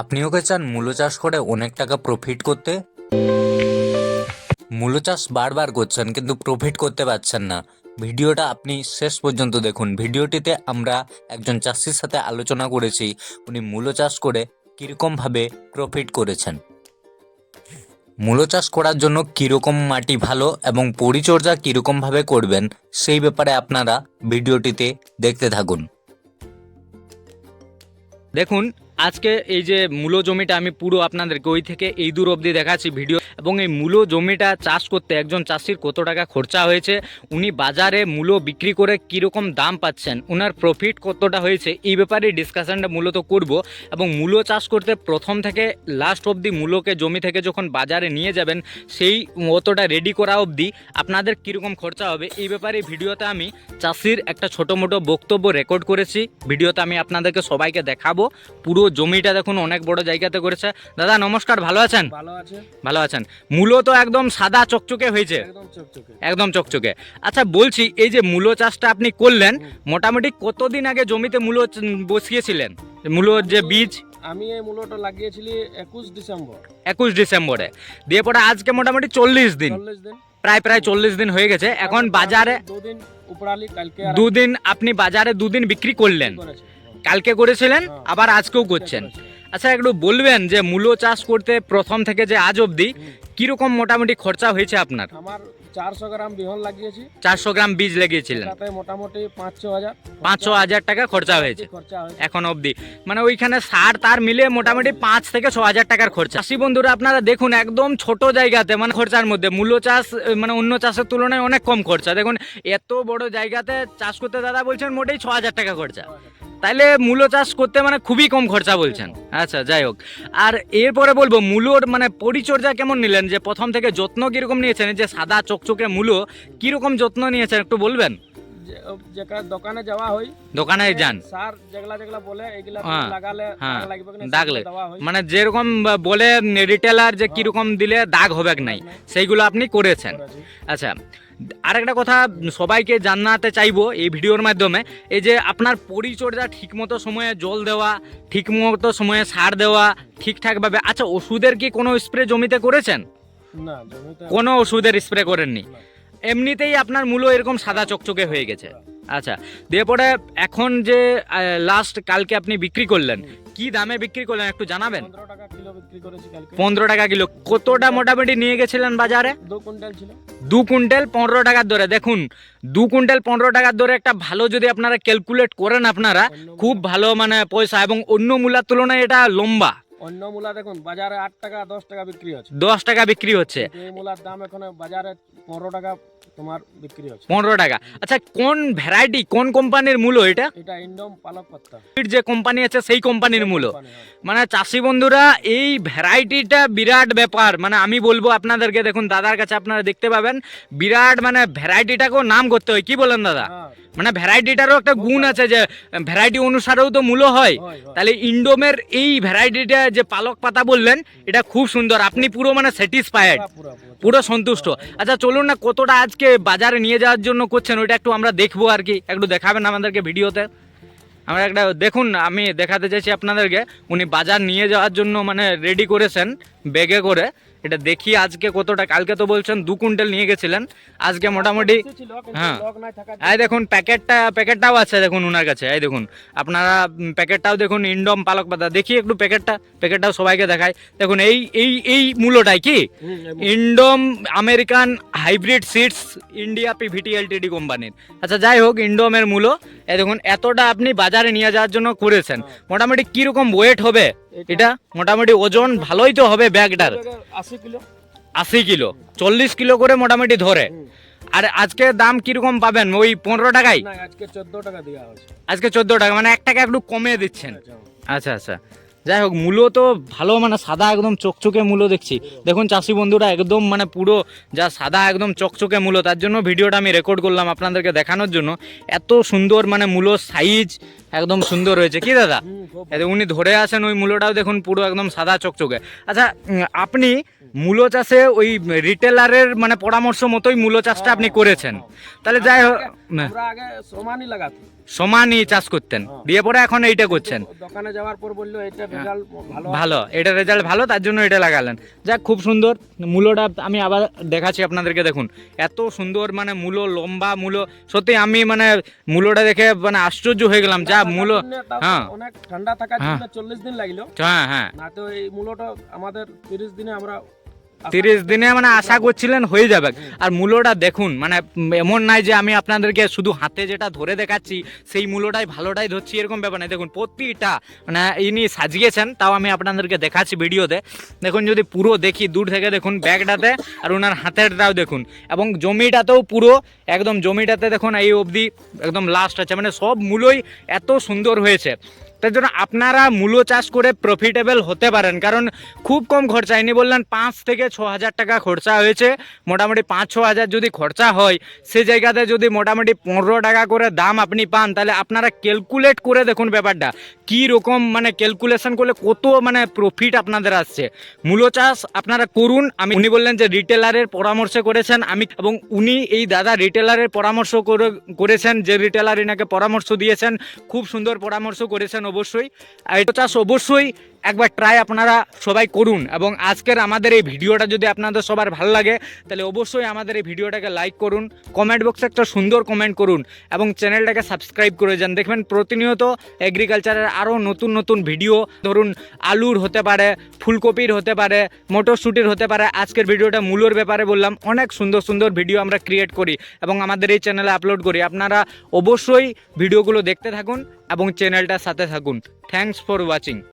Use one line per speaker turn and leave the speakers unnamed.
আপনিও কি চান মূলো চাষ করে অনেক টাকা প্রফিট করতে? মূলো চাষ বারবার করছেন কিন্তু প্রফিট করতে পারছেন না। ভিডিওটা আপনি শেষ পর্যন্ত দেখুন। ভিডিওটিতে আমরা একজন চাষির সাথে আলোচনা করেছি, উনি মূলো চাষ করে কীরকমভাবে প্রফিট করেছেন। মূলো চাষ করার জন্য কীরকম মাটি ভালো এবং পরিচর্যা কীরকমভাবে করবেন, সেই ব্যাপারে আপনারা ভিডিওটিতে দেখতে থাকুন।
দেখুন আজকে এই যে মূল জমিটা আমি পুরো আপনাদেরকে ওই থেকে এই দূর অবধি দেখাচ্ছি ভিডিও এবং এই মূলো জমিটা চাষ করতে একজন চাষির কত টাকা খরচা হয়েছে উনি বাজারে মূলো বিক্রি করে কীরকম দাম পাচ্ছেন ওনার প্রফিট কতটা হয়েছে এই ব্যাপারে ডিসকাশনটা মূলত করব এবং মূলো চাষ করতে প্রথম থেকে লাস্ট অবধি মূলোকে জমি থেকে যখন বাজারে নিয়ে যাবেন সেই অতটা রেডি করা অবধি আপনাদের কীরকম খরচা হবে এই ব্যাপারে ভিডিওতে আমি চাষির একটা ছোটো মোটো বক্তব্য রেকর্ড করেছি ভিডিওতে আমি আপনাদেরকে সবাইকে দেখাবো পুরো জমিটা দেখুন অনেক বড় জায়গাতে করেছে। দাদা নমস্কার ভালো আছেন?
ভালো আছে
ভালো আছেন। মূলো তো একদম সাদা চকচকে হয়েছে।
একদম চকচকে।
আচ্ছা বলছি এই যে মূলো চাষটা আপনি করলেন মোটামুটি কতদিন আগে জমিতে মূলো বসিয়েছিলেন? মূলোর যে বীজ?
আমি এই মূলটা লাগিয়েছিলি একুশ ডিসেম্বর।
একুশ ডিসেম্বরে। দিয়ে পরে আজকে মোটামুটি চল্লিশ দিন। প্রায় প্রায় চল্লিশ দিন হয়ে গেছে। এখন বাজারে
দুদিন
আপনি বাজারে দুদিন বিক্রি করলেন। কালকে করেছিলেন
হ্যাঁ।
আবার আজকেও করছেন।
করেছে।
আচ্ছা একটু বলবেন যে মূলো চাষ করতে প্রথম থেকে যে আজ অবধি। কীরকম মোটামুটি খরচা হয়েছে আপনার?
আমার চারশো গ্রাম বিহন লাগিয়েছি।
চারশো গ্রাম বীজ লাগিয়েছিলেন।
তাতে মোটামুটি পাঁচ ছ হাজার
পাঁচ ছ হাজার টাকা খরচা হয়েছে। এখন অবধি। মানে ওইখানে সার তার মিলে মোটামুটি পাঁচ থেকে ছ হাজার টাকার খরচা। চাষি বন্ধুরা আপনারা দেখুন একদম ছোট জায়গাতে মানে খরচার মধ্যে মূল্য চাষ মানে অন্য চাষের তুলনায় অনেক কম খরচা। দেখুন এত বড় জায়গাতে চাষ করতে দাদা বলছেন মোটেই ছ হাজার টাকা খরচা। তাইলে মূলো চাষ করতে মানে খুবই কম খরচা বলছেন। আচ্ছা যাই হোক। আর এরপরে বলব, মূলোর মানে পরিচর্যা কেমন নিলেন? যে প্রথম থেকে যত্ন কীরকম নিয়েছেন? যে সাদা চকচকে মূলো, কীরকম যত্ন নিয়েছেন একটু বলবেন?
যেটা দোকানে যাওয়া হয়
দোকানে যান
সার যেগুলা যেগুলা বলে এগুলা
হ্যাঁ,
লাগালে
হ্যাঁ,
লাগবে
দাগ লাগে। মানে যেরকম বলে রিটেলার যে কীরকম দিলে দাগ হবে নাই সেইগুলো আপনি করেছেন
করেছি।
আচ্ছা আরেকটা কথা সবাইকে জানাতে চাইব এই ভিডিওর মাধ্যমে এই যে আপনার পরিচর্যা ঠিকমতো সময়ে জল দেওয়া ঠিকমতো সময়ে সার দেওয়া ঠিকঠাকভাবে আচ্ছা ওষুধের কি কোনো স্প্রে জমিতে করেছেন
না
কোনো ওষুধের স্প্রে করেননি
না।
এমনিতেই আপনার মূলো এরকম সাদা চকচকে হয়ে গেছে। আচ্ছা দিয়ে পরে এখন যে লাস্ট কালকে আপনি বিক্রি করলেন কি দামে বিক্রি করলেন একটু জানাবেন?
পনেরো টাকা কিলো
কতটা মোটামুটি নিয়ে গেছিলেন বাজারে?
দু কুইন্টাল
পনেরো টাকার দরে দেখুন দু কুইন্টাল পনেরো টাকার দরে একটা ভালো যদি আপনারা ক্যালকুলেট করেন আপনারা খুব ভালো মানে পয়সা এবং অন্য মূলার তুলনায় এটা লম্বা।
অন্য মূলা দেখুন বাজারে আট টাকা দশ টাকা বিক্রি হচ্ছে।
দশ টাকা বিক্রি হচ্ছে।
এই মূলার দাম এখন বাজারে পনেরো টাকা তোমার বিক্রি হচ্ছে।
পনেরো টাকা। আচ্ছা কোন ভ্যারাইটি কোন কোম্পানির মূল্য এটা?
এটা ইন্ডম পালক পাত্তা
যে কোম্পানি আছে সেই কোম্পানির
হ্যাঁ।
মানে চাষি বন্ধুরা এই ভ্যারাইটিটা বিরাট ব্যাপার। মানে আমি বলব আপনাদেরকে দেখুন দাদার কাছে আপনারা দেখতে পাবেন। বিরাট মানে ভ্যারাইটিটাকেও নাম করতে হয়। কি বলেন দাদা?
হ্যাঁ,
মানে ভ্যারাইটিটারও একটা গুণ আছে যে ভ্যারাইটি অনুসারেও তো মূল্য হয়। তাহলে ইন্ডোমের এই ভ্যারাইটিটা যে পালক পাতা বললেন এটা খুব সুন্দর। আপনি পুরো মানে স্যাটিসফাইড
পুরা, পুরা, পুরা।
পুরো সন্তুষ্ট। আচ্ছা চলুন না কতটা আজকে বাজারে নিয়ে যাওয়ার জন্য করছেন ওইটা একটু আমরা দেখব আর কি। একটু দেখাবেন আমাদেরকে ভিডিওতে। আমরা একটা দেখুন আমি দেখাতে চাইছি আপনাদেরকে। উনি বাজার নিয়ে যাওয়ার জন্য মানে রেডি করেছেন ব্যাগে করে। এটা দেখি আজকে কতটা, কালকে তো বলছেন দু কুইন্টাল নিয়ে গেছিলেন। আজকে মোটামুটি হ্যাঁ। এই দেখুন, প্যাকেটটা, প্যাকেটটাও আছে দেখুন ওনার কাছে, এই দেখুন। আপনারা প্যাকেটটাও দেখুন, ইন্ডম পালক পাতা। দেখি একটু প্যাকেটটা, প্যাকেটটাও সবাইকে দেখায় দেখুন, এই এই এই মূল্যটাই কি?
এই
Indam American Hybrid Seeds India PVT LTD কোম্পানির। আচ্ছা যাই হোক, ইন্ডোমের মূল্য। এ দেখুন, এতটা আপনি বাজারে নিয়ে যাওয়ার জন্য করেছেন। মোটামুটি কীরকম ওয়েট হবে? এটা মোটামুটি ওজন ভালোই তো হবে ব্যাগটার।
আশি কিলো।
আশি কিলো চল্লিশ কিলো করে মোটামুটি ধরে। আর আজকে দাম কীরকম পাবেন? ওই পনেরো টাকাই
আজকে চোদ্দ টাকা দেওয়া হয়েছে।
আজকে চোদ্দ টাকা মানে এক টাকা একটু কমিয়ে দিচ্ছেন। আচ্ছা আচ্ছা। যাই হোক মূলো তো ভালো মানে সাদা একদম চকচকে মূলো দেখছি। দেখুন চাষি বন্ধুরা একদম মানে পুরো যা সাদা একদম চকচকে মূলো তার জন্য ভিডিওটা আমি রেকর্ড করলাম আপনাদেরকে দেখানোর জন্য। এত সুন্দর মানে মূলো সাইজ একদম সুন্দর হয়েছে। কি দাদা? উনি ধরে আসেন ওই মূলোটাও দেখুন পুরো একদম সাদা চকচকে। আচ্ছা আপনি মূলো চাষে ওই রিটেলারের মানে পরামর্শ মতোই মূলো চাষটা আপনি করেছেন। তাহলে যাই হোক হ্যাঁ,
সমানই লাগাতি
সমানই চাষ করতেন।
হ্যাঁ।
দিয়ে পরে এখন এইটা করছেন।
দোকানে যাওয়ার পর বলল এটা রেজাল্ট ভালো
ভালো এটা রেজাল্ট ভালো তার জন্য এটা লাগালেন। যাক খুব সুন্দর। মূলোটা আমি আবার দেখাচ্ছি আপনাদেরকে দেখুন। এত সুন্দর মানে মূলো লম্বা মূলো। সত্যি আমি মানে মূলোটা দেখে মানে আশ্চর্য হয়ে গেলাম। যা মূলো হ্যাঁ।
অনেক ঠান্ডা থাকার
হ্যাঁ।
জন্য চল্লিশ দিন লাগল
হ্যাঁ হ্যাঁ
না তো এই মূলটা আমাদের তিরিশ দিনে আমরা
তিরিশ দিনে মানে আশা করছিলেন হয়ে যাবে। আর মূলোটা দেখুন মানে এমন নাই যে আমি আপনাদেরকে শুধু হাতে যেটা ধরে দেখাচ্ছি সেই মূলোটাই ভালোটাই ধরছি এরকম ব্যাপার নাই। দেখুন প্রতিটা মানে ইনি সাজিয়েছেন তাও আমি আপনাদেরকে দেখাচ্ছি ভিডিওতে। দেখুন যদি পুরো দেখি দূর থেকে দেখুন ব্যাগটাতে আর ওনার হাতেরটাও দেখুন। এবং জমিটাতেও পুরো একদম জমিটাতে দেখুন এই অবধি একদম লাস্ট আছে। মানে সব মূলই এত সুন্দর হয়েছে। তার জন্য আপনারা মূলো চাষ করে প্রফিটেবল হতে পারেন। কারণ খুব কম খরচা, ইনি বললেন পাঁচ থেকে ছ হাজার টাকা খরচা হয়েছে। মোটামুটি পাঁচ, ছ হাজার যদি খরচা হয়, সে জায়গাতে যদি মোটামুটি পনেরো টাকা করে দাম আপনি পান, তাহলে আপনারা ক্যালকুলেট করে দেখুন ব্যাপারটা। কি রকম মানে ক্যালকুলেশন করলে কত মানে প্রফিট আপনাদের আসছে। মূলো চাষ আপনারা করুন। আমি, উনি বললেন যে রিটেলারের পরামর্শ করেছেন আমি, এবং উনি এই দাদা রিটেলারের পরামর্শ করে, করেছেন। যে রিটেলার এনাকে পরামর্শ দিয়েছেন, খুব সুন্দর পরামর্শ করেছেন অবশ্যই আর এটা চাষ অবশ্যই একবার ট্রাই আপনারা সবাই করুন এবং আজকের আমাদের এই ভিডিওটা যদি আপনাদের সবার ভালো লাগে, তাহলে অবশ্যই আমাদের এই ভিডিওটাকে লাইক করুন কমেন্ট বক্সে একটা সুন্দর কমেন্ট করুন এবং চ্যানেলটাকে সাবস্ক্রাইব করে যান। দেখবেন প্রতিনিয়ত এগ্রিকালচারের আরও নতুন নতুন ভিডিও ধরুন আলুর হতে পারে, ফুলকপির হতে পারে, মটরশুটির হতে পারে, আজকের ভিডিওটা মূলোর ব্যাপারে বললাম, অনেক সুন্দর সুন্দর ভিডিও আমরা ক্রিয়েট করি এবং আমাদের এই চ্যানেলে আপলোড করি। আপনারা অবশ্যই ভিডিওগুলো দেখতে থাকুন এবং চ্যানেলটার সাথে থাকুন। Thanks for watching